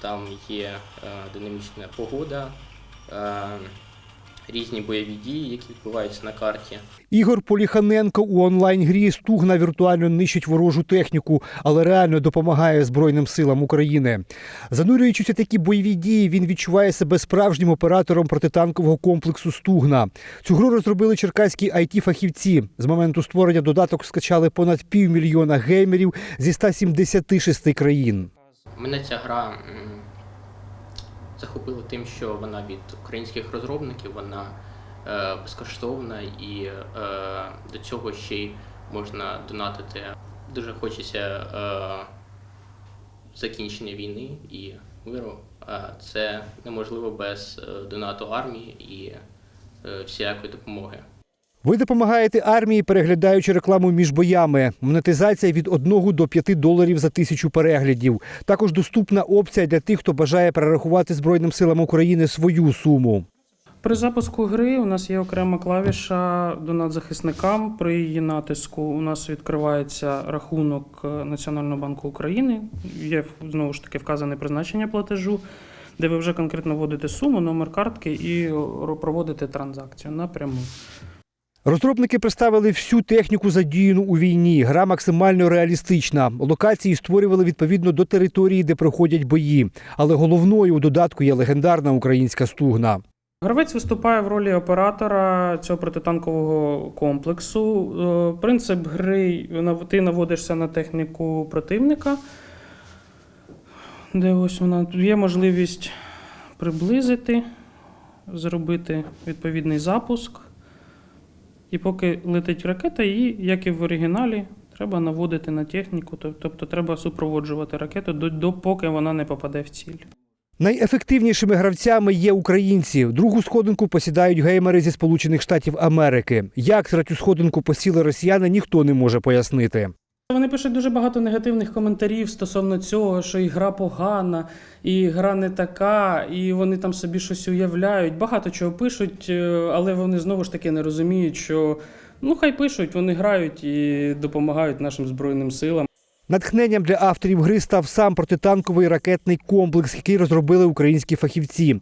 там є е, динамічна погода, е, різні бойові дії, які відбуваються на карті. Ігор Поліханенко у онлайн-грі стугна віртуально нищить ворожу техніку, але реально допомагає Збройним силам України. Занурюючись у такі бойові дії, він відчуває себе справжнім оператором протитанкового комплексу Стугна. Цю гру розробили черкаські it фахівці З моменту створення додаток скачали понад півмільйона геймерів зі 176 країн. Мене ця гра захопила тим, що вона від українських розробників, вона е, безкоштовна і е, до цього ще й можна донатити. Дуже хочеться е, закінчення війни і миру. Це неможливо без е, донату армії і е, всілякої допомоги. Ви допомагаєте армії, переглядаючи рекламу між боями. Монетизація від 1 до 5 доларів за тисячу переглядів. Також доступна опція для тих, хто бажає перерахувати Збройним силам України свою суму. При запуску гри у нас є окрема клавіша донат захисникам. При її натиску у нас відкривається рахунок е, Національного банку України. Є знову ж таки вказане призначення платежу, де ви вже конкретно вводите суму, номер картки і проводите транзакцію напряму. Розробники представили всю техніку задіяну у війні. Гра максимально реалістична. Локації створювали відповідно до території, де проходять бої. Але головною у додатку є легендарна українська стугна. Гравець виступає в ролі оператора цього протитанкового комплексу. Е, Принцип гри ти наводишся на техніку противника, де ось вона є можливість приблизити, зробити відповідний запуск. І поки летить ракета, її, як і в оригіналі, треба наводити на техніку, тобто треба супроводжувати ракету, до- допоки вона не попаде в ціль. Найефективнішими гравцями є українці. Другу сходинку посідають геймери зі Сполучених Штатів Америки. Як третю сходинку посіли росіяни, ніхто не може пояснити. Вони пишуть дуже багато негативних коментарів стосовно цього, що і гра погана, і гра не така, і вони там собі щось уявляють. Багато чого пишуть, е, але вони знову ж таки не розуміють, що ну хай пишуть, вони грають і допомагають нашим збройним силам. Натхненням для авторів гри став сам протитанковий ракетний комплекс, який розробили українські фахівці.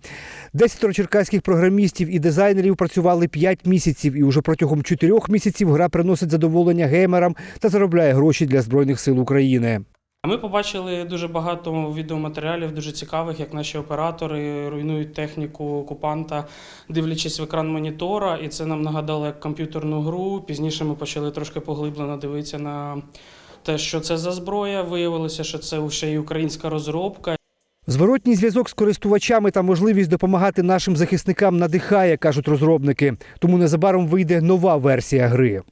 Десятеро черкаських програмістів і дизайнерів працювали 5 місяців, і уже протягом 4 місяців гра приносить задоволення геймерам та заробляє гроші для збройних сил України. Ми побачили дуже багато відеоматеріалів, дуже цікавих, як наші оператори руйнують техніку окупанта, дивлячись в екран монітора, і це нам нагадало як комп'ютерну гру. Пізніше ми почали трошки поглиблено дивитися на те, що це за зброя. Виявилося, що це ще й українська розробка. Зворотній зв'язок з користувачами та можливість допомагати нашим захисникам надихає, кажуть розробники. Тому незабаром вийде нова версія гри.